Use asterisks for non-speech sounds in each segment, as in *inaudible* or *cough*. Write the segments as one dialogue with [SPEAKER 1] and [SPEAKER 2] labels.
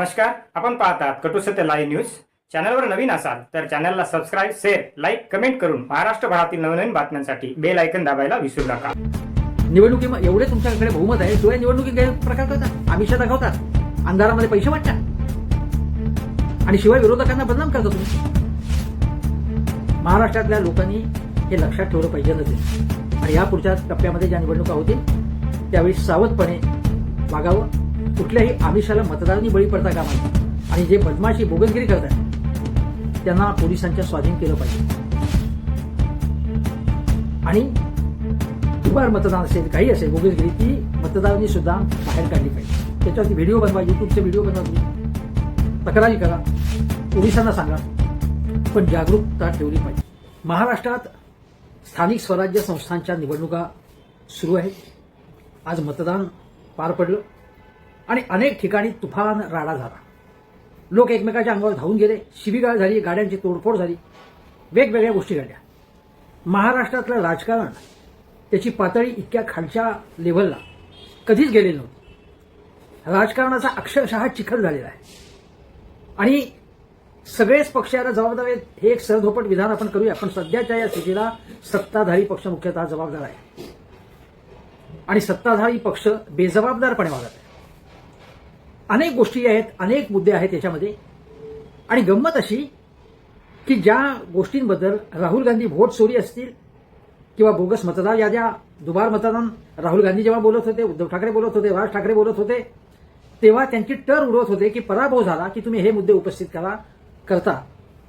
[SPEAKER 1] नमस्कार आपण पाहतात कटू सत्य लाईव्ह न्यूज चॅनलवर नवीन असाल तर चॅनलला सबस्क्राईब शेअर लाईक कमेंट करून महाराष्ट्रभरातील नवनवीन बातम्यांसाठी बेल ऐकन दाबायला विसरू नका.
[SPEAKER 2] निवडणुकी एवढे तुमच्याकडे बहुमत आहे शिवाय निवडणुकी गैर प्रकार करतात आमिषा दाखवतात अंधारामध्ये पैसे वाटतात. आणि शिवाय विरोधकांना बदनाम करता तुम्ही. महाराष्ट्रातल्या लोकांनी हे लक्षात ठेवलं पाहिजे नसेल आणि या पुढच्या टप्प्यामध्ये ज्या निवडणुका होतील त्यावेळी सावधपणे वागावं. कुठल्याही आमिषाला मतदारांनी बळी पडता कामा आणि जे बदमाशी बोगसगिरी करतात त्यांना पोलिसांच्या स्वाधीन केलं पाहिजे. आणि दुबार मतदान असेल काही असेल बोगसगिरी ती मतदारांनी सुद्धा बाहेर काढली पाहिजे. त्याच्यावरती व्हिडिओ बनवा युट्यूबचे व्हिडिओ बनवा तुम्ही. तक्रारी करा. पोलिसांना सांगा. पण जागरूकता ठेवली पाहिजे. महाराष्ट्रात स्थानिक स्वराज्य संस्थांच्या निवडणुका सुरू आहेत. आज मतदान पार पडलं. आणि अनेक ठिकाणी तुफान राडा झाला. लोक एकमेकाच्या अंगावर धावून गेले शिबिगाळ झाली गाड्यांची तोडफोड झाली. वेगवेगळ्या गोष्टी घडल्या. महाराष्ट्रातलं राजकारण त्याची पातळी इतक्या खालच्या लेव्हलला कधीच गेलेली नव्हती. राजकारणाचा अक्षरशः चिखल झालेला आहे. आणि सगळेच पक्ष याला जबाबदार आहेत हे एक सरधोपट विधान आपण करूया. पण सध्याच्या या स्थितीला सत्ताधारी पक्ष मुख्यतः जबाबदार आहे. आणि सत्ताधारी पक्ष बेजबाबदारपणे वागत आहे. अनेक गोष्टी आहेत अनेक मुद्दे आहेत त्याच्यामध्ये आणि गंमत अशी की ज्या गोष्टींबद्दल राहुल गांधी व्होट चोरी असतील किंवा बोगस मतदार याद्या दुबार मतदान राहुल गांधी जेव्हा बोलत होते उद्धव ठाकरे बोलत होते राज ठाकरे बोलत होते तेव्हा त्यांची टर उडवत होते की पराभव झाला की तुम्ही हे मुद्दे उपस्थित करा करता.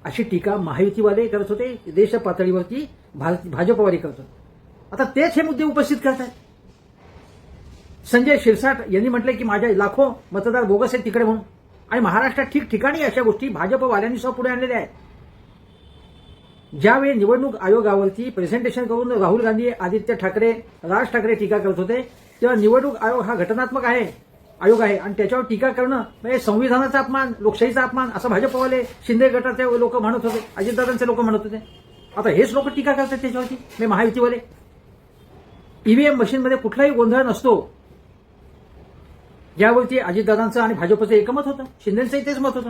[SPEAKER 2] अशी टीका महायुतीवाले करत होते देश पातळीवरती भाजपवाले करत होते. आता तेच हे मुद्दे उपस्थित करतात संजय शिरसाट यांनी म्हटले की माझ्या लाखो मतदार बोगस आहेत तिकडे म्हणून. आणि महाराष्ट्रात ठिकठिकाणी अशा गोष्टी भाजपवाल्यांनी सुद्धा पुढे आणलेल्या आहेत. ज्यावेळी निवडणूक आयोगावरती प्रेझेंटेशन करून राहुल गांधी आदित्य ठाकरे राज ठाकरे टीका करत होते तेव्हा निवडणूक आयोग हा घटनात्मक आहे आयोग आहे. आणि त्याच्यावर टीका करणं म्हणजे संविधानाचा अपमान लोकशाहीचा अपमान असं भाजपवाले शिंदे गटाचे लोक म्हणत होते अजितदादांचे लोक म्हणत होते. आता हेच लोक टीका करतात त्याच्यावरती म्हणजे महायुतीवाले. ईव्हीएम मशीनमध्ये कुठलाही गोंधळ नसतो. यावरती अजितदादांचं आणि भाजपचं एकमत होतं. शिंदेचं तेच मत होतं.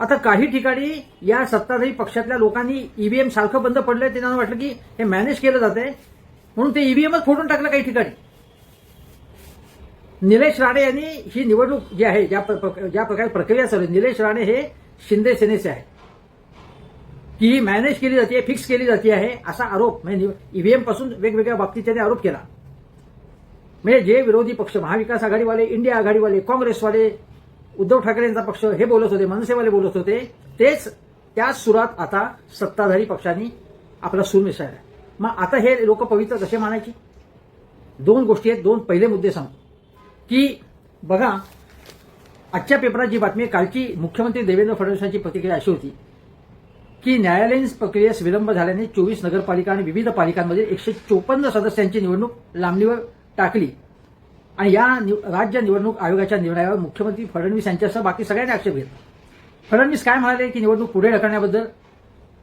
[SPEAKER 2] आता काही ठिकाणी या सत्ताधारी पक्षातल्या लोकांनी ईव्हीएम सारखं बंद पडलंय ते त्यांना वाटलं की हे मॅनेज केलं जाते म्हणून ते ईव्हीएमच फोडून टाकलं काही ठिकाणी. निलेश राणे यांनी ही निवडणूक जी आहे ज्या ज्या प्रकारे प्रक्रिया चालू आहे, निलेश राणे हे शिंदे सेनेचे आहे की ही मॅनेज केली जाते फिक्स केली जाते आहे असा आरोप म्हणजे ईव्हीएमपासून वेगवेगळ्या बाबतीत त्यांनी आरोप केला. म्हणजे जे विरोधी पक्ष महाविकास आघाडीवाले इंडिया आघाडीवाले काँग्रेसवाले उद्धव ठाकरेंचा पक्ष हे बोलत होते मनसेवाले बोलत होते तेच त्याच सुरात आता सत्ताधारी पक्षांनी आपला सूर मिसळला मग आता हे लोक पवित्र कसे मानायचे? दोन गोष्टी आहेत दोन पहिले मुद्दे सांगतो. की बघा आजच्या पेपरात जी बातमी कालची मुख्यमंत्री देवेंद्र फडणवीसांची प्रतिक्रिया अशी होती की न्यायालयीन प्रक्रियेस विलंब झाल्याने चोवीस नगरपालिका आणि विविध पालिकांमध्ये एकशे चोपन्न सदस्यांची निवडणूक लांबणीवर टाकली. आणि या निव- राज्य निवडणूक आयोगाच्या निर्णयावर मुख्यमंत्री फडणवीस यांच्यासह बाकी सगळ्यांनी आक्षेप घेतला. फडणवीस काय म्हणाले की निवडणूक पुढे ढकलण्याबद्दल?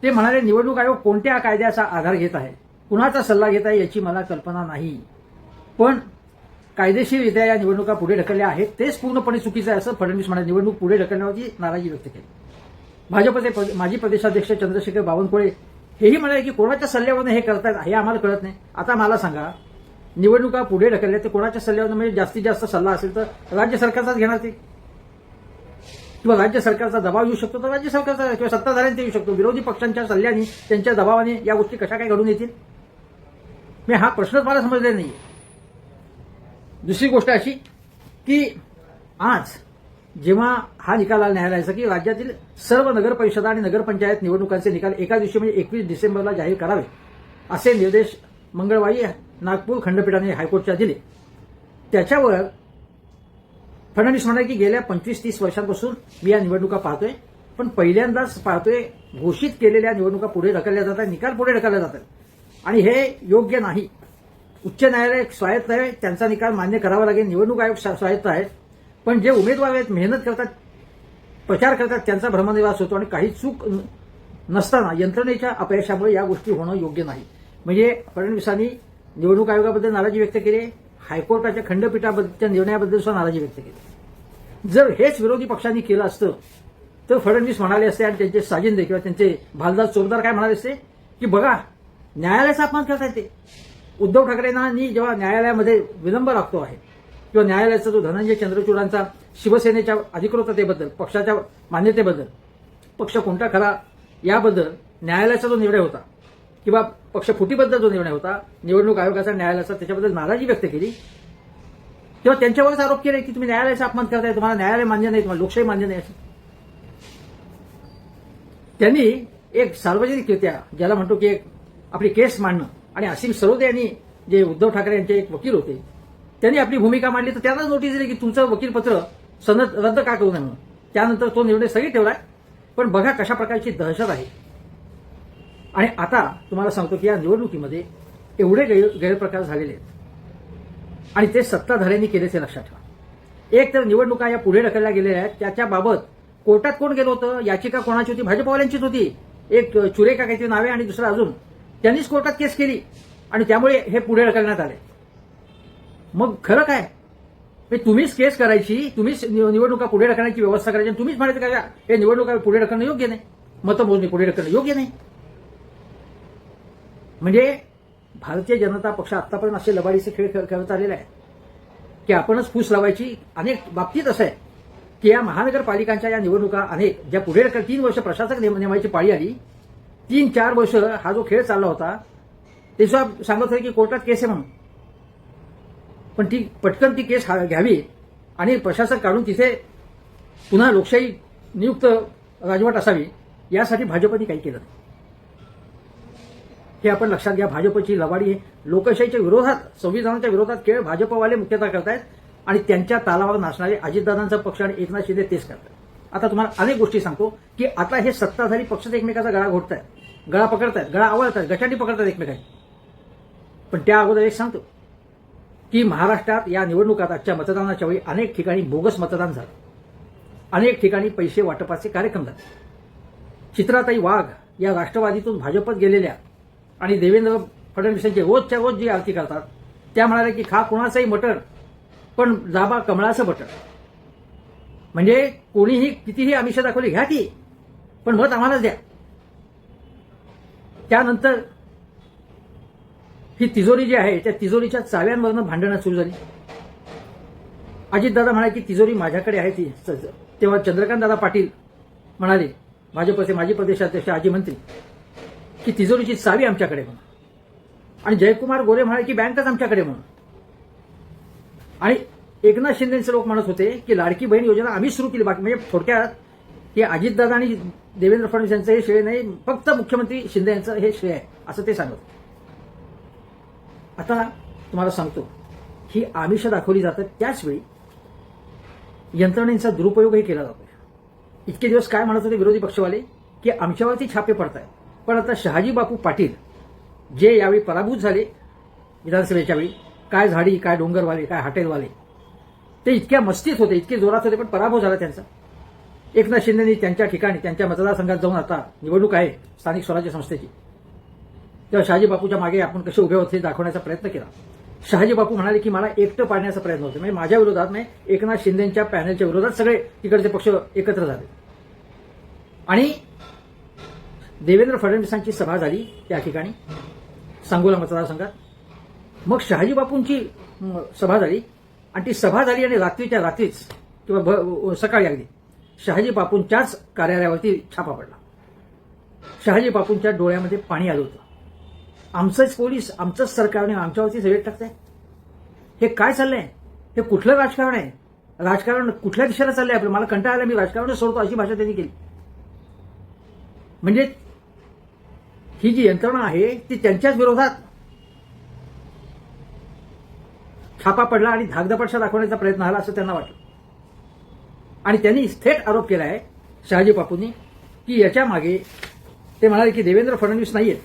[SPEAKER 2] ते म्हणाले निवडणूक आयोग कोणत्या कायद्याचा आधार घेत आहे? कुणाचा सल्ला घेत आहे याची मला कल्पना नाही. पण कायदेशीररित्या या निवडणुका पुढे ढकलल्या आहेत तेच पूर्णपणे चुकीचं आहे असं फडणवीस म्हणाले. निवडणूक पुढे ढकलण्यावरती नाराजी व्यक्त केली. भाजपचे माजी प्रदेशाध्यक्ष चंद्रशेखर बावनकुळे हेही म्हणाले की कोणाच्या सल्ल्यावरून हे करतायत हे आम्हाला कळत नाही. आता मला सांगा निवडणुका पुढे ढकलल्या तर कोणाच्या सल्ल्यावर म्हणजे जास्तीत जास्त सल्ला असेल तर राज्य सरकारचाच घेणार ते. किंवा राज्य सरकारचा दबाव येऊ शकतो तर राज्य सरकारचा किंवा सत्ताधाऱ्यांचा येऊ शकतो. विरोधी पक्षांच्या सल्ल्याने त्यांच्या दबावाने या गोष्टी कशा काय घडून येतील? मी हा प्रश्नच मला समजलेला नाही दुसरी गोष्ट अशी की आज जेव्हा हा निकाल आला न्यायालयाचा की राज्यातील सर्व नगर परिषदा आणि नगरपंचायत निवडणुकांचे निकाल एका दिवशी म्हणजे एकवीस डिसेंबरला जाहीर करावे असे निर्देश मंगळवारी नागपूर खंडपीठाने हायकोर्टच्या दिले. त्याच्यावर फडणवीस म्हणाले की गेल्या पंचवीस तीस वर्षांपासून मी या निवडणुका पाहतोय पण पहिल्यांदाच पाहतोय घोषित केलेल्या निवडणुका पुढे ढकलल्या जातात निकाल पुढे ढकलल्या जातात. आणि हे योग्य नाही. उच्च न्यायालय स्वायत्त आहे त्यांचा निकाल मान्य करावा लागेल निवडणूक आयोग स्वायत्त आहे. पण जे उमेदवार आहेत मेहनत करतात प्रचार करतात त्यांचा भ्रमनिवास होतो आणि काही चूक नसताना यंत्रणेच्या अपयशामुळे या गोष्टी होणं योग्य नाही. म्हणजे फडणवीसांनी निवडणूक आयोगाबद्दल नाराजी व्यक्त केली हायकोर्टाच्या खंडपीठाबद्दलच्या निर्णयाबद्दल सुद्धा नाराजी व्यक्त केली. जर हेच विरोधी पक्षांनी केलं असतं तर फडणवीस म्हणाले असते आणि त्यांचे साजिंदे किंवा त्यांचे भालदार चोरदार काय म्हणाले असते? की बघा न्यायालयाचा अपमान करतायत ते उद्धव ठाकरेंनी जेव्हा न्यायालयामध्ये विलंब लागतो आहे किंवा न्यायालयाचा जो धनंजय चंद्रचूडांचा शिवसेनेच्या अधिकृततेबद्दल पक्षाच्या मान्यतेबद्दल पक्ष कोणता खरा याबद्दल न्यायालयाचा जो निर्णय होता किंवा पक्ष फुटीबद्दल जो निर्णय होता निवडणूक आयोगाचा न्यायालयाचा त्याच्याबद्दल नाराजी व्यक्त केली? तेव्हा त्यांच्यावरच आरोप केले की तुम्ही न्यायालयाचा अपमान करताय तुम्हाला न्यायालय मान्य नाही तुम्हाला लोकशाही मान्य नाही त्यांनी एक सार्वजनिकरित्या ज्याला म्हणतो की एक आपली केस मांडणं आणि असीम सरोदे यांनी जे उद्धव ठाकरे यांचे एक वकील होते त्यांनी आपली भूमिका मांडली तर त्यांनाच नोटीस दिली की तुमचं वकीलपत्र सनद रद्द का करू नये म्हणून. त्यानंतर तो निर्णय सगळी ठेवलाय पण बघा कशा प्रकारची दहशत आहे. आणि आता तुम्हाला सांगतो की या निवडणुकीमध्ये एवढे गैर गैरप्रकार झालेले आहेत. आणि ते सत्ताधाऱ्यांनी केल्याचे लक्षात ठेवा. एक तर निवडणुका या पुढे ढकलल्या गेलेल्या आहेत. त्याच्याबाबत कोर्टात कोण गेलं होतं? याचिका कोणाची होती? भाजपवाल्यांचीच होती. एक चुरेका काहीतरी नावे आणि दुसरं अजून. त्यांनीच कोर्टात केस केली. आणि त्यामुळे हे पुढे ढकलण्यात आले. मग खरं काय? तुम्हीच केस करायची तुम्हीच निव- निवडणुका पुढे ढकलण्याची व्यवस्था करायची आणि तुम्हीच म्हणायचं का हे निवडणुका पुढे ढकलणं योग्य नाही. मतमोजणी पुढे ढकलणं योग्य नाही. म्हणजे भारतीय जनता पक्ष आतापर्यंत असे लबाडीचे खेळ खेळ- खेळत आलेला आहे की आपणच फूस लावायची अनेक बाबतीत असं आहे. की या महानगरपालिकांच्या या निवडणुका अनेक ज्या पुढे तीन वर्ष प्रशासक नेम- नेमायची पाळी आली तीन चार वर्ष हा जो खेळ चालला होता ते सुद्धा सांगत होते की कोर्टात केस आहे म्हणून. पण ती पटकन ती केस हा- घ्यावी आणि प्रशासक काढून तिथे पुन्हा लोकशाही नियुक्त राजवट असावी यासाठी भाजपने काही केलं नाही. हे आपण लक्षात घ्या भाजपची लवाडी लोकशाहीच्या विरोधात संविधानाच्या विरोधात केवळ भाजपवाले मुख्यतः करतायत आणि त्यांच्या तालावर नाचणारे अजितदादांचा पक्ष आणि एकनाथ शिंदे तेच करतात. आता तुम्हाला अनेक गोष्टी सांगतो की आता हे सत्ताधारी पक्षच एकमेकाचा गळा घोटतायत. गळा पकडतायत गळा आवळतायत गटाटी पकडतात एकमेकांची पण त्या अगोदर एक सांगतो की महाराष्ट्रात या निवडणुकात आजच्या मतदानाच्या वेळी अनेक ठिकाणी बोगस मतदान झालं. अनेक ठिकाणी पैसे वाटपाचे कार्यक्रम झाले. चित्राताई वाघ या राष्ट्रवादीतून भाजपत गेलेल्या आणि देवेंद्र फडणवीसांची रोजच्या रोज जी आरती करतात त्या म्हणाल्या की खा कोणाचंही मटण पण दाबा कमळाचं मटण. म्हणजे कोणीही कितीही आमिष दाखवली घ्या की पण मत आम्हालाच द्या. त्यानंतर ही तिजोरी जी आहे त्या तिजोरीच्या चाव्यांवरनं भांडणं सुरू झाली. अजितदादा म्हणाले की तिजोरी माझ्याकडे आहे ती तेव्हा चंद्रकांत दादा पाटील म्हणाले भाजपचे माजी प्रदेशाध्यक्ष आजी मंत्री. की तिजोरीची चावी आमच्याकडे म्हणून. आणि जयकुमार गोरे म्हणायची की बँकच आमच्याकडे म्हणून. आणि एकनाथ शिंदेचे लोक म्हणत होते की लाडकी बहीण योजना आम्ही सुरू केली बाकी म्हणजे थोडक्यात की अजितदादा आणि देवेंद्र फडणवीस यांचं हे श्रेय नाही फक्त मुख्यमंत्री शिंदे यांचं हे श्रेय आहे असं ते सांगत आता तुम्हाला सांगतो ही आमिष दाखवली जातात त्याचवेळी यंत्रणेचा दुरुपयोगही केला जातो इतके दिवस काय म्हणत होते विरोधी पक्षवाले? की आमच्यावरती छापे पडत आहेत पण आता शहाजी बापू पाटील जे यावेळी पराभूत झाले विधानसभेच्या वेळी काय झाडी काय डोंगरवाले काय हॉटेलवाले ते इतक्या मस्तीत होते इतके जोरात होते पण पराभव झाला त्यांचा. एकनाथ शिंदेनी त्यांच्या ठिकाणी त्यांच्या मतदारसंघात जाऊन आता निवडणूक आहे स्थानिक स्वराज्य संस्थेची. तेव्हा शहाजी बापूच्या मागे आपण कसे उभे होते हे दाखवण्याचा प्रयत्न केला. शहाजी बापू म्हणाले की मला एकटं पाडण्याचा प्रयत्न होतो. म्हणजे माझ्या विरोधात म्हणजे एकनाथ शिंदेच्या पॅनलच्या विरोधात सगळे तिकडचे पक्ष एकत्र झाले. आणि देवेंद्र फडणवीसांची सभा झाली त्या ठिकाणी. सांगोला मतदारसंघात. मग शहाजी बापूंची सभा झाली. आणि ती सभा झाली आणि रात्रीच्या रात्रीच किंवा सकाळी अगदी शहाजी बापूंच्याच कार्यालयावरती छापा पडला. शहाजी बापूंच्या डोळ्यामध्ये पाणी आलं होतं. आमचंच पोलीस आमचंच सरकारने आमच्यावरती रेट टाकताय हे काय चाललंय? हे कुठलं राजकारण आहे? राजकारण कुठल्या दिशेला चाललंय आपलं? मला कंटाळा आला मी राजकारण सोडतो अशी भाषा त्यांनी केली. म्हणजे ही जी यंत्रणा आहे ती त्यांच्याच विरोधात छापा पडला आणि धागदपडशा दाखवण्याचा प्रयत्न झाला असं त्यांना वाटलं. आणि त्यांनी थेट आरोप केला आहे शहाजी बापूंनी की याच्या मागे ते म्हणाले की देवेंद्र फडणवीस नाहीयेत.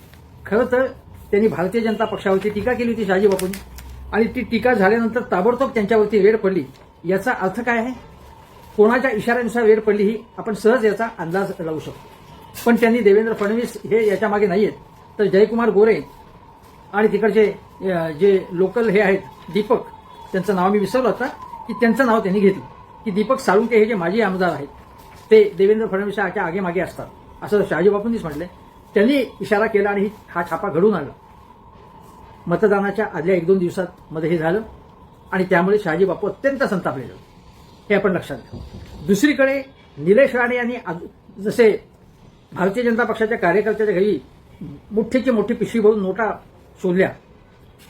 [SPEAKER 2] खरं तर त्यांनी भारतीय जनता पक्षावरती टीका केली होती शहाजी बापूंनी. आणि ती टीका झाल्यानंतर ताबडतोब त्यांच्यावरती रेड पडली. याचा अर्थ काय आहे? कोणाच्या इशाऱ्यानुसार वेळ पडली ही आपण सहज याचा अंदाज लावू शकतो. पण त्यांनी देवेंद्र फडणवीस हे याच्या मागे नाहीयेत. तर जयकुमार गोरे आणि तिकडचे जे लोकल हे आहेत दीपक त्यांचं नाव मी विसरलो होतं की त्यांचं नाव त्यांनी घेतलं. की दीपक साळुंके हे जे माजी आमदार आहेत ते देवेंद्र फडणवीसाच्या आगेमागे असतात. असं शहाजी बापूंनीच म्हटलंय. त्यांनी इशारा केला आणि हा छापा घडून आला मतदानाच्या आदल्या एक दोन दिवसात मध्ये हे झालं आणि त्यामुळे शहाजी बापू अत्यंत संतापलेले हे आपण लक्षात घ्या दुसरीकडे निलेश राणे यांनी आज- जसे भारतीय जनता पक्षाच्या कार्यकर्त्याच्या घरी मोठीची मोठी पिशवी भरून नोटा शोधल्या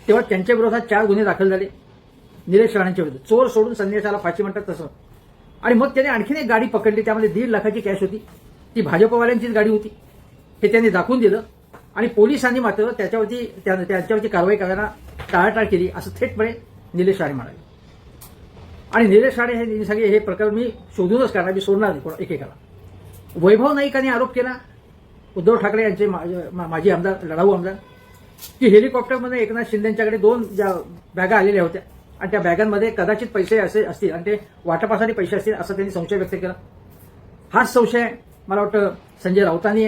[SPEAKER 2] तेव्हा त्यांच्या विरोधात चार गुन्हे दाखल झाले. निलेश राणेंच्या विरोधात चोर सोडून संदेशाला फाशी म्हणतात तसं. आणि मग त्याने आणखीन एक गाडी पकडली. त्यामध्ये दीड लाखाची कॅश होती. ती भाजपवाल्यांचीच गाडी होती. हे त्यांनी दाखवून दिलं. आणि पोलिसांनी मात्र त्याच्यावरती त्या- कारवाई करायला टाळाटाळ केली असं थेटपणे निलेश राणे म्हणाले. आणि निलेश राणे हे सगळे हे प्रकरण मी शोधूनच करणार मी सोडणार नाही एकेकाला. वैभव नाईकांनी आरोप केला. उद्धव ठाकरे यांचे मा- मा- माजी आमदार लढाऊ आमदार की हेलिकॉप्टरमध्ये एकनाथ शिंदेच्याकडे दोन ज्या बॅगा आलेल्या होत्या आणि त्या बॅगांमध्ये कदाचित पैसे असे असतील आणि ते वाटपासाठी पैसे असतील असं त्यांनी संशय व्यक्त केला. हाच संशय मला वाटतं संजय राऊतांनी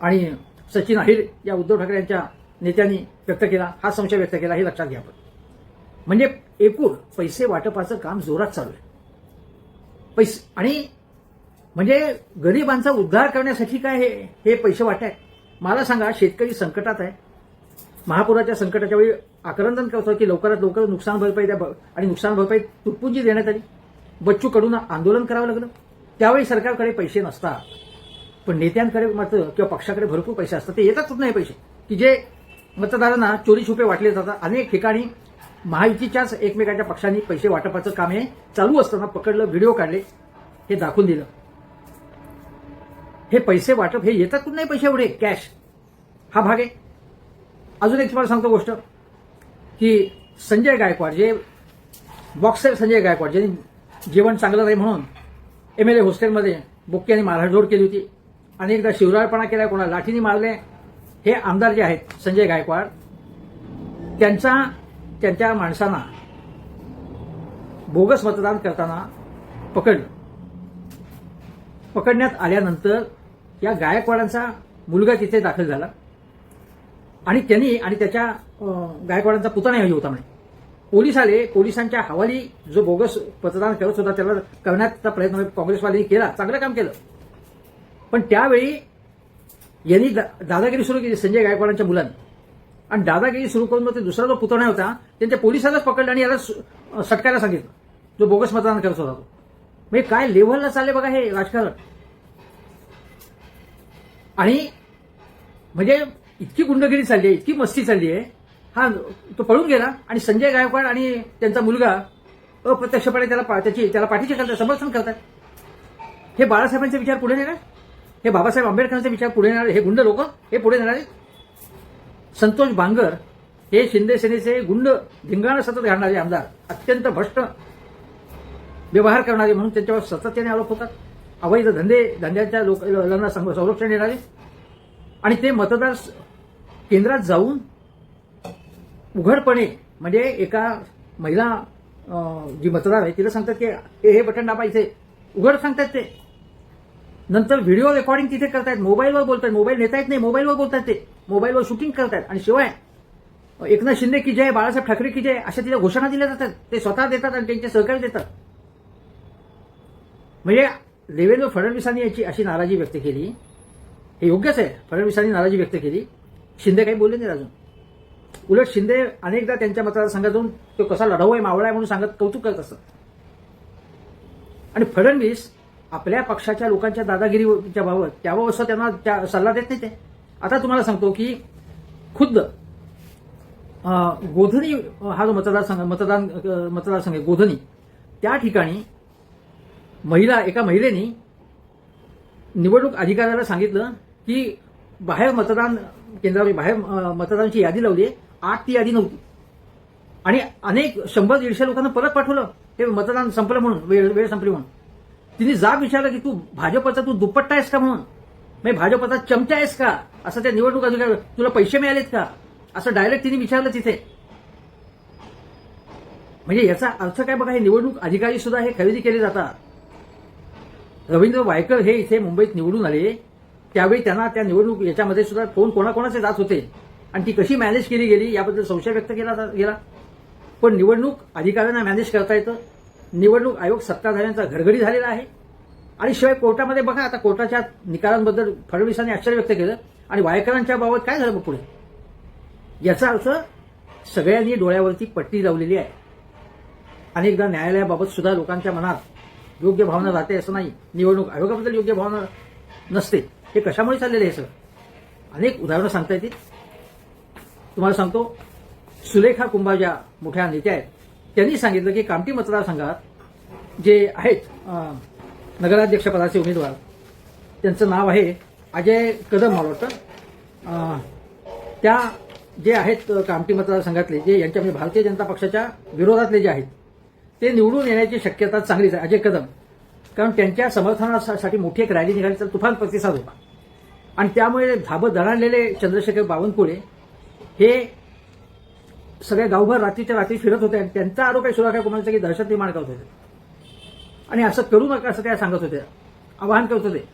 [SPEAKER 2] आणि सचिन अहिर या उद्धव ठाकरे यांच्या नेत्यांनी व्यक्त केला. हा संशय व्यक्त केला हे लक्षात घ्या आपण. म्हणजे एकूण पैसे वाटपाचं काम जोरात चालू आहे. पैसे आणि म्हणजे गरिबांचा उद्धार करण्यासाठी काय हे हे पैसे वाटत मला सांगा शेतकरी संकटात आहे. महापुराच्या संकटाच्या वेळी आक्रंदन करतो की लवकरात लवकर नुकसान भरपाई द्या आणि नुकसान भरपाई तुटपुंजी देण्यात आली. बच्चू कडून आंदोलन करावं लागलं. त्यावेळी सरकारकडे पैसे नसतात पण नेत्यांकडे मात्र किंवा पक्षाकडे भरपूर पैसे असतात. ते येतातच नाही पैसे. की जे मतदारांना चोरी छुपे वाटले जातात. अनेक ठिकाणी महायुतीच्याच एकमेकांच्या पक्षांनी पैसे वाटपाचं काम हे चालू असताना पकडलं व्हिडिओ काढले हे दाखवून दिलं. हे पैसे वाटप हे येतात कुठून नाही पैसे एवढे? कॅश हा भाग आहे. अजून एक तुम्हाला सांगतो गोष्ट की संजय गायकवाड जे बॉक्सर संजय गायकवाड ज्यांनी जेवण चांगलं नाही म्हणून एम एल ए हॉस्टेलमध्ये बुक्क्याने मारहाणजोड केली होती. अनेकदा शिवराळपणा केला कोणा लाठीने मारले हे आमदार जे आहेत संजय गायकवाड त्यांचा त्यांच्या माणसांना बोगस मतदान करताना पकडलं पकडण्यात आल्यानंतर या गायकवाडांचा मुलगा तिथे दाखल झाला. आणि त्यांनी आणि त्याच्या अं, गायकवाडांचा पुतणाही होता म्हणे. पोलीस आले पोलिसांच्या हवाली जो बोगस मतदान करत होता त्याला करण्याचा प्रयत्न काँग्रेसवाल्यांनी केला चांगलं काम केलं. पण त्यावेळी यांनी दा- दादागिरी सुरू केली संजय गायकवाडांच्या मुलांनी. आणि दादागिरी सुरू करून मग ते दुसरा जो पुतणा होता त्यांच्या पोलिसांनाच पकडलं आणि याला सटकायला सांगितलं. जो बोगस मतदान करत होता तो. म्हणजे काय लेव्हलला चालले बघा हे राजकारण. आणि म्हणजे इतकी गुंडगिरी चालली आहे इतकी मस्ती चालली आहे. हा तो पळून गेला आणि संजय गायकवाड आणि त्यांचा मुलगा अप्रत्यक्षपणे त्याला पा- त्याची त्याला पाठीचे करतात समर्थन करतात. हे बाळासाहेबांचे विचार पुढे नेणार? हे बाबासाहेब आंबेडकरांचे विचार पुढे नेणार? हे गुंड लोक हे पुढे नेणारे संतोष बांगर हे शिंदे सेनेचे गुंड धिंगाणं सतत घालणारे आमदार अत्यंत भ्रष्ट व्यवहार करणारे म्हणून त्यांच्यावर सातत्याने आरोप होतात. अवैध धंदे धंद्याच्या लोकांना संरक्षण देणारे. आणि ते मतदार केंद्रात जाऊन उघडपणे म्हणजे एका महिला जी मतदार आहे तिला सांगतात की हे हे बटन दाबा इथे. उघड सांगतात ते. नंतर व्हिडिओ रेकॉर्डिंग तिथे करतायत मोबाईलवर बोलतात मोबाईल नेता येत नाही मोबाईलवर बोलतात ते. मोबाईलवर शूटिंग करतात आणि शिवाय एकनाथ शिंदे की जय बाळासाहेब ठाकरे की जय अशा तिला घोषणा दिल्या जातात. ते स्वतः देतात आणि त्यांचे सहकारी देतात. म्हणजे देवेंद्र फडणवीसांनी याची अशी नाराजी व्यक्त केली. हे योग्यच आहे. फडणवीसांनी नाराजी व्यक्त केली. शिंदे काही बोलले नाही अजून. उलट शिंदे अनेकदा त्यांच्या मतदारसंघातून तो कसा लढाऊ आहे मावळा आहे म्हणून सांगत कौतुक करत असतात. आणि फडणवीस आपल्या पक्षाच्या लोकांच्या दादागिरीच्या बाबत त्याबाबत त्यांना त्या- सल्ला देत नाही ते. आता तुम्हाला सांगतो की खुद्द गोधनी हा जो मतदारसंघ मतदान मतदारसंघ आहे गोधनी त्या ठिकाणी महिला एका महिलेनी निवडणूक अधिकाऱ्याला सांगितलं की बाहेर मतदान केंद्रावर बाहेर अं, मतदानाची यादी लावली आठ ती यादी नव्हती. आणि अनेक शंभर दीडशे लोकांना परत पाठवलं. ते मतदान संपलं म्हणून वेळ वेळ संपली म्हणून. तिने जाब विचारलं की तू भाजपचा तू दुप्पट्टा आहेस का म्हणून? म्हणजे भाजपचा चमचा आहेस का? असं त्या निवडणूक अधिकारी तुला पैसे मिळालेत का? असं डायरेक्ट तिने विचारलं तिथे. म्हणजे याचा अर्थ काय बघा हे निवडणूक अधिकारी सुद्धा हे खरेदी केले जातात. रवींद्र वायकर हे इथे मुंबईत निवडून आले. त्यावेळी त्यांना त्या निवडणूक याच्यामध्ये सुद्धा कोण कोणाकोणाचे जात होते आणि ती कशी मॅनेज केली गेली याबद्दल संशय व्यक्त केला जा- गेला. पण निवडणूक अधिकाऱ्यांना मॅनेज करता येतं. निवडणूक आयोग सत्ताधाऱ्यांचा घरघडी झालेला आहे. आणि शिवाय कोर्टामध्ये बघा आता कोर्टाच्या निकालांबद्दल फडणवीसांनी आश्चर्य व्यक्त केलं. आणि वायकरांच्या बाबत काय झालं पुढे? याचा अर्थ सगळ्यांनी डोळ्यावरती पट्टी लावलेली आहे. अनेकदा न्यायालयाबाबत सुद्धा लोकांच्या मनात योग्य भावना राहते असं नाही. निवडणूक आयोगाबद्दल योग्य भावना नसते. हे कशामुळे चाललेलं आहे सर? अनेक उदाहरणं सांगता येतील. तुम्हाला सांगतो सुलेखा कुंभा ज्या मोठ्या नेत्या आहेत. त्यांनी सांगितलं की कामठी मतदारसंघात जे आहेत नगराध्यक्षपदाचे उमेदवार त्यांचं नाव आहे अजय कदम मला वाटतं. त्या जे आहेत कामटी कामठी मतदारसंघातले जे यांच्यामध्ये भारतीय जनता पक्षाच्या विरोधातले जे आहेत ते निवडून येण्याची शक्यता चांगलीच आहे. अजय कदम. कारण त्यांच्या समर्थनासाठी मोठी एक रॅली निघाली तर तुफान प्रतिसाद होता. आणि त्यामुळे धाबत दणाणलेले चंद्रशेखर बावनकुळे हे सगळ्या गावभर रात्रीच्या रात्री फिरत होते आणि त्यांचा आरोप आहे सुधाकर कुमारचा की दहशत निर्माण करत होते. आणि असं करू नका असं त्या सांगत होते आवाहन करत होते.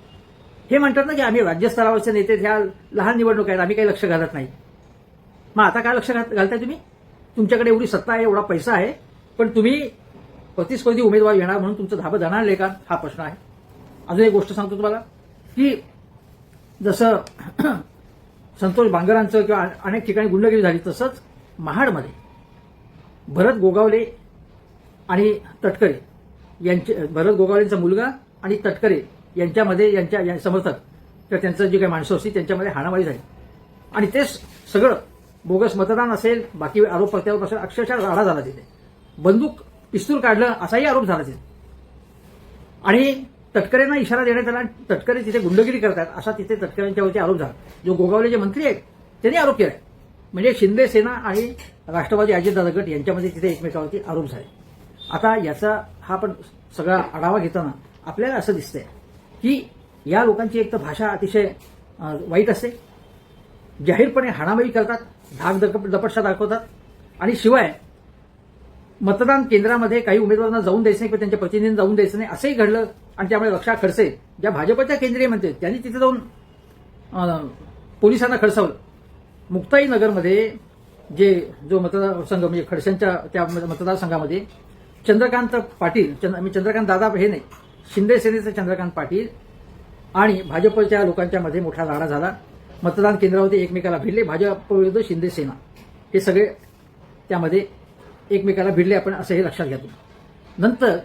[SPEAKER 2] हे म्हणतात ना की आम्ही राज्यस्तरावरचे नेते ह्या लहान निवडणूक आहेत आम्ही काही लक्ष घालत नाही. मग आता काय लक्ष घालताय तुम्ही? तुमच्याकडे एवढी सत्ता आहे एवढा पैसा आहे पण तुम्ही प्रतिस्पर्धी उमेदवार येणार म्हणून तुमचं धाबं जाणार का? हा प्रश्न आहे. अजून एक गोष्ट सांगतो तुम्हाला की जसं *clears throat* संतोष बांगरांचं किंवा अनेक ठिकाणी गुंडगिरी झाली तसंच महाडमध्ये भरत गोगावले आणि तटकरे यांचे भरत गोगावलेंचा मुलगा आणि तटकरे यांच्यामध्ये यांच्या या समर्थक किंवा त्यांचं जी काही माणसं असतील त्यांच्यामध्ये हाणामारी झाली. आणि तेच सगळं बोगस मतदान असेल बाकी आरोप प्रत्यारोप असेल अक्षरशः राडा झाला तिथे. बंदूक पिस्तूल काढलं असाही आरोप झाला तिथे. आणि तटकरेंना इशारा देण्यात आला तटकरे तिथे गुंडगिरी करतात असा तिथे तटकऱ्यांच्यावरती आरोप झाला. जो गोगावले जे मंत्री आहेत त्यांनी आरोप केला म्हणजे शिंदे सेना आणि राष्ट्रवादी अजितदादा गट यांच्यामध्ये तिथे एकमेकावरती आरोप झाले. आता याचा हा पण सगळा आढावा घेताना आपल्याला असं दिसतंय की या लोकांची एक तर भाषा अतिशय वाईट असते. जाहीरपणे हाणामारी करतात धाक दप दपटशा दाखवतात. आणि शिवाय मतदान केंद्रामध्ये काही उमेदवारांना जाऊन द्यायचं नाही किंवा त्यांच्या प्रतिनिधींना जाऊन द्यायचं नाही असंही घडलं. आणि त्यामुळे रक्षा खडसे ज्या भाजपच्या केंद्रीय मंत्री आहेत, त्यांनी तिथे जाऊन पोलिसांना खडसावलं. मुक्ताई नगरमध्ये जे जो मतदारसंघ म्हणजे खडसेंच्या त्या मतदारसंघामध्ये चंद्रकांत पाटील चंद्र मी चंद्रकांत दादा हे नाही शिंदे सेनेचे चंद्रकांत पाटील आणि भाजपच्या लोकांच्या मध्ये मोठा लढा झाला. मतदान केंद्रावरती एकमेकाला भिडले भाजप विरुद्ध शिंदे सेना. हे सगळे त्यामध्ये एकमेकाला भिडले आपण असं हे लक्षात घ्या नंतर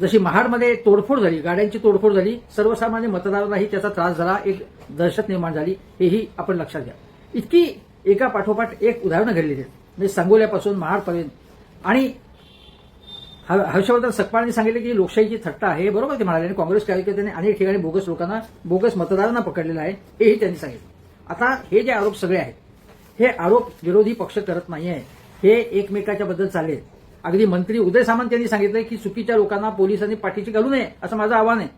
[SPEAKER 2] जशी महाडमध्ये तोडफोड झाली गाड्यांची तोडफोड झाली सर्वसामान्य मतदारांनाही त्याचा त्रास झाला एक दहशत निर्माण झाली हेही आपण लक्षात घ्या. इतकी एका पाठोपाठ एक उदाहरणं घडलेली आहेत. म्हणजे सांगोल्यापासून महाडपर्यंत. आणि ह- हर्षवर्धन सकपाळांनी सांगितले की लोकशाहीची थट्टा आहे बरोबर ते म्हणाले. आणि काँग्रेस कार्यकर्त्यांनी अनेक ठिकाणी बोगस लोकांना बोगस मतदारांना पकडलेलं आहे हेही त्यांनी सांगितलं. आता हे जे आरोप सगळे आहेत हे आरोप विरोधी पक्ष करत नाही आहे हे एकमेकाच्या बद्दल चालले. अगदी मंत्री उदय सामंत यांनी सांगितलं की चुकीच्या लोकांना पोलिसांनी पाठीची घालू नये असं माझं आव्हान आहे.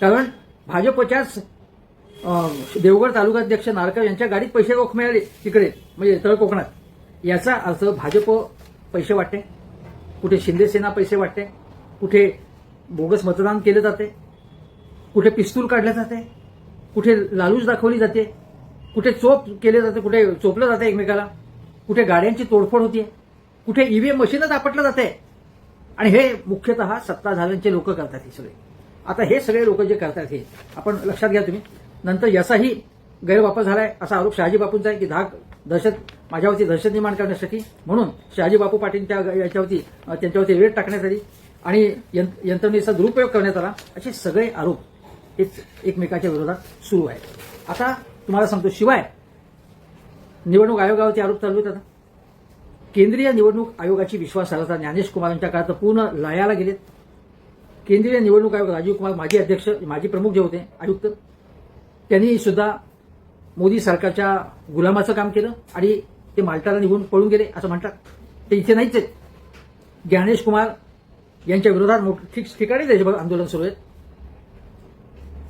[SPEAKER 2] कारण भाजपच्याच देवगड तालुकाध्यक्ष नारकर यांच्या गाडीत पैसे रोख मिळाले तिकडे म्हणजे तळ कोकणात याचा अर्थ भाजप पैसे वाटते कुठे शिंदेसेना पैसे वाटते कुठे बोगस मतदान केलं जाते कुठे पिस्तूल काढलं जाते कुठे लालूच दाखवली जाते कुठे चोप केले जाते कुठे चोपलं जाते एकमेकाला. कुठे गाड्यांची तोडफोड होतीये. कुठे ईव्हीएम मशीनच आपटलं जाते आणि हे मुख्यतः सत्ताधाऱ्यांचे लोक करतात हे सगळे. आता हे सगळे लोक जे करतात हे आपण लक्षात घ्या तुम्ही. नंतर याचाही गैरवापर झालाय असा आरोप शहाजी बापूंचा आहे की धाक दहशत माझ्यावरती दहशत निर्माण करण्यासाठी. म्हणून शहाजी बापू पाटीलच्या याच्यावरती त्यांच्यावरती वेळ टाकण्यात आली आणि यंत- यंत्रणेचा दुरुपयोग करण्यात आला. असे सगळे आरोप हेच एकमेकाच्या विरोधात सुरू आहेत. आता तुम्हाला सांगतो शिवाय निवडणूक आयोगावरती आरोप चालू आहेत आता. केंद्रीय निवडणूक आयोगाची विश्वासार्हता ज्ञानेश कुमारांच्या काळात पूर्ण लयाला गेलेत. केंद्रीय निवडणूक आयोग राजीव कुमार माजी अध्यक्ष माजी प्रमुख जे होते आयुक्त त्यांनी सुद्धा मोदी सरकारच्या गुलामाचं काम केलं आणि ते माल्टाला निघून पळून गेले असं म्हणतात. ते इथे नाहीच आहेत. ज्ञानेश कुमार यांच्या विरोधात मोठ ठिक ठिकाणी देशभर आंदोलन सुरू आहेत.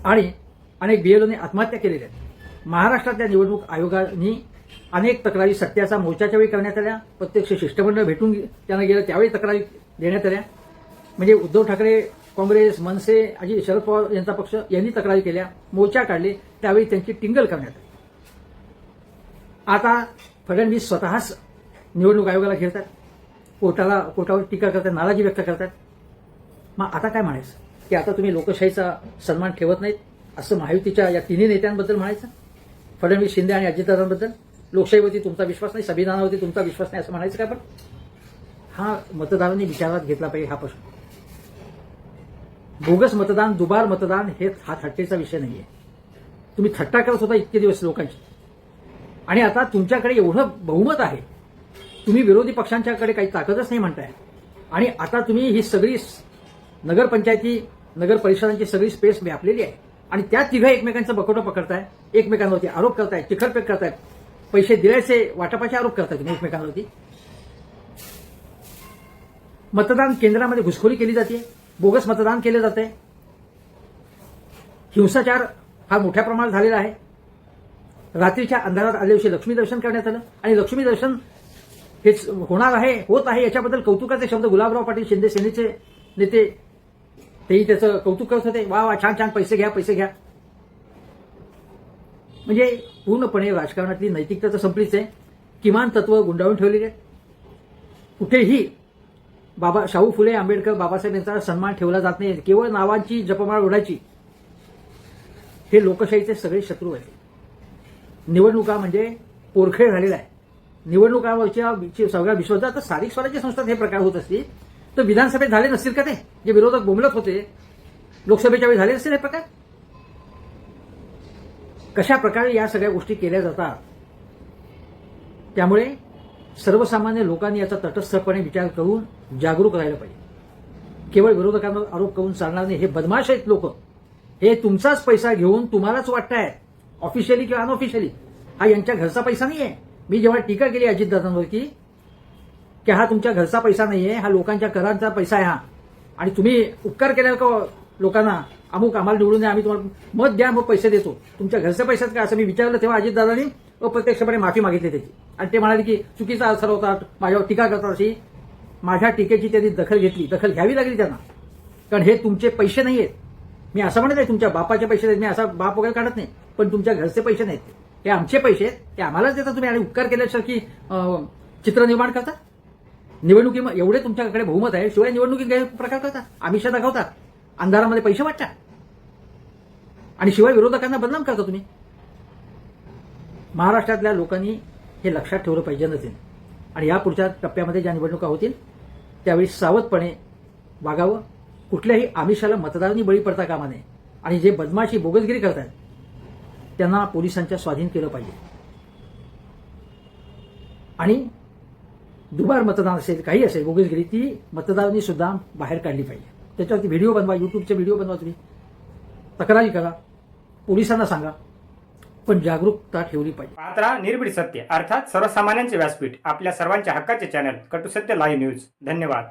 [SPEAKER 2] आणि अनेक बीएलओने आत्महत्या केलेल्या आहेत. महाराष्ट्रातल्या निवडणूक आयोगाने अनेक तक्रारी सत्याचा मोर्चाच्या वेळी करण्यात आल्या. प्रत्यक्ष शिष्टमंडळ भेटून त्यांना गेलं त्यावेळी तक्रारी देण्यात आल्या. म्हणजे उद्धव ठाकरे काँग्रेस मनसे अजित शरद पवार यांचा पक्ष यांनी तक्रारी केल्या मोर्चा काढले त्यावेळी त्यांची टिंगल करण्यात आली. आता फडणवीस स्वतःच निवडणूक आयोगाला घेतात. कोर्टाला कोर्टावर टीका करतात नाराजी व्यक्त करतात. मग आता काय म्हणायचं? की आता तुम्ही लोकशाहीचा सन्मान ठेवत नाहीत असं महायुतीच्या या तिन्ही नेत्यांबद्दल म्हणायचं? फडणवीस शिंदे आणि अजितदादांबद्दल? लोकशाहीवरती तुमचा विश्वास नाही संविधानावरती तुमचा विश्वास नाही असं म्हणायचं का पण हा मतदारांनी विचारात घेतला पाहिजे हा प्रश्न. बोगस मतदान दुबार मतदान हे हा थट्टेचा विषय नाहीये. तुम्ही थट्टा करत होता इतके दिवस लोकांची आणि आता तुमच्याकडे एवढं बहुमत आहे. तुम्ही विरोधी पक्षांच्याकडे काही ताकदच नाही म्हणताय. आणि आता तुम्ही ही सगळी नगरपंचायती नगर परिषदांची सगळी स्पेस व्यापलेली आहे. आणि त्या तिघं एकमेकांचं बकोटं पकडताय एकमेकांवरती आरोप करताय चिखरपेक करतायत पैसे दिल्याचे वाटपाचे आरोप करतात तुम्ही एकमेकांवरती? मतदान केंद्रामध्ये घुसखोरी केली जाते बोगस मतदान केले जाते हिंसाचार हा मोठ्या प्रमाणात झालेला आहे. रात्रीच्या अंधारात आल्या दिवशी लक्ष्मी दर्शन करण्यात आलं आणि लक्ष्मी दर्शन हेच होणार आहे होत आहे याच्याबद्दल कौतुकाचे शब्द गुलाबराव पाटील शिंदे सेनेचे नेते तेही त्याचं कौतुक करत होते. वा वा छान छान पैसे घ्या पैसे घ्या. म्हणजे पूर्णपणे राजकारणातली नैतिकता तर संपलीच आहे. किमान तत्व गुंडाळून ठेवलेली आहे. कुठेही बाबा शाहू फुले आंबेडकर बाबासाहेब यांचा सन्मान ठेवला जात नाही. केवळ नावांची जपमाळ ओढायची. हे लोकशाहीचे सगळे शत्रू आहेत. निवडणुका म्हणजे पोरखेळ झालेला आहे. निवडणुकावरच्या सगळ्या विश्वासात तर स्थानिक स्वराज्य संस्थात हे प्रकार होत असतील. तर विधानसभेत झाले नसतील का ते? जे विरोधक बोंबलत होते. लोकसभेच्या वेळी झाले नसतील हे प्रकार? कशा प्रकारे या सगळ्या गोष्टी केल्या जातात? त्यामुळे सर्वसामान्य लोकांनी याचा तटस्थपणे विचार करून जागरूक राहिलं पाहिजे. केवळ विरोधकांवर आरोप करून चालणार नाही हे बदमाश आहेत लोक. हे तुमचाच पैसा घेऊन तुम्हालाच वाटताय. ऑफिशियली किंवा अनऑफिशियली हा यांच्या घरचा पैसा नाहीये. मी जेव्हा टीका केली अजितदादांवरती की हा तुमच्या घरचा पैसा नाहीये हा लोकांच्या करांचा पैसा आहे हा. आणि तुम्ही उपकार केल्यावर का लोकांना अमुक आम्हाला निवडून द्या आम्ही तुम्हाला मत द्या मग पैसे देतो. तुमच्या घरच्या पैशात काय असं मी विचारलं तेव्हा अजितदादांनी अप्रत्यक्षपणे माफी मागितली त्याची. आणि ते म्हणाले की चुकीचा असर होता माझ्यावर टीका करतात अशी. माझ्या टीकेची त्यांनी दखल घेतली. दखल घ्यावी लागली त्यांना. कारण हे तुमचे पैसे नाही आहेत मी असं म्हणत नाही तुमच्या बापाचे पैसे नाहीत. मी असा बाप वगैरे काढत नाही. पण तुमच्या घरचे पैसे नाहीत. हे आमचे पैसे आहेत. ते आम्हालाच देता तुम्ही. आणि उपकार केल्यासारखी चित्र निर्माण करता. निवडणुकी एवढे तुमच्याकडे बहुमत आहे. शिवाय निवडणुकीत गैरप्रकार करता. आमिषा दाखवतात अंधारामध्ये पैसे वाटता आणि शिवाय विरोधकांना बदनाम करता तुम्ही. महाराष्ट्रातल्या लोकांनी हे लक्षात ठेवलं पाहिजे नसेल. आणि या पुढच्या टप्प्यामध्ये ज्या निवडणुका होतील त्यावेळी सावधपणे वागावं. कुठल्याही आमिषाला मतदारांनी बळी पडता कामा नये. आणि जे बदमाशी बोगसगिरी करतात त्यांना पोलिसांच्या स्वाधीन केलं पाहिजे. आणि दुबार मतदान असेल काही असेल बोगसगिरी ती मतदारांनी सुद्धा बाहेर काढली पाहिजे. त्याच्यावरती व्हिडिओ बनवा युट्यूबचे व्हिडिओ बनवा तुम्ही. तक्रारी करा. पोलिसांना सांगा. पण जागरूकता ठेवली पाहिजे.
[SPEAKER 1] पात्रा निर्भीड सत्य अर्थात सर्वसामान्यांचे व्यासपीठ आपल्या सर्वांच्या हक्काचे चॅनल कटुसत्य लाईव्ह न्यूज धन्यवाद.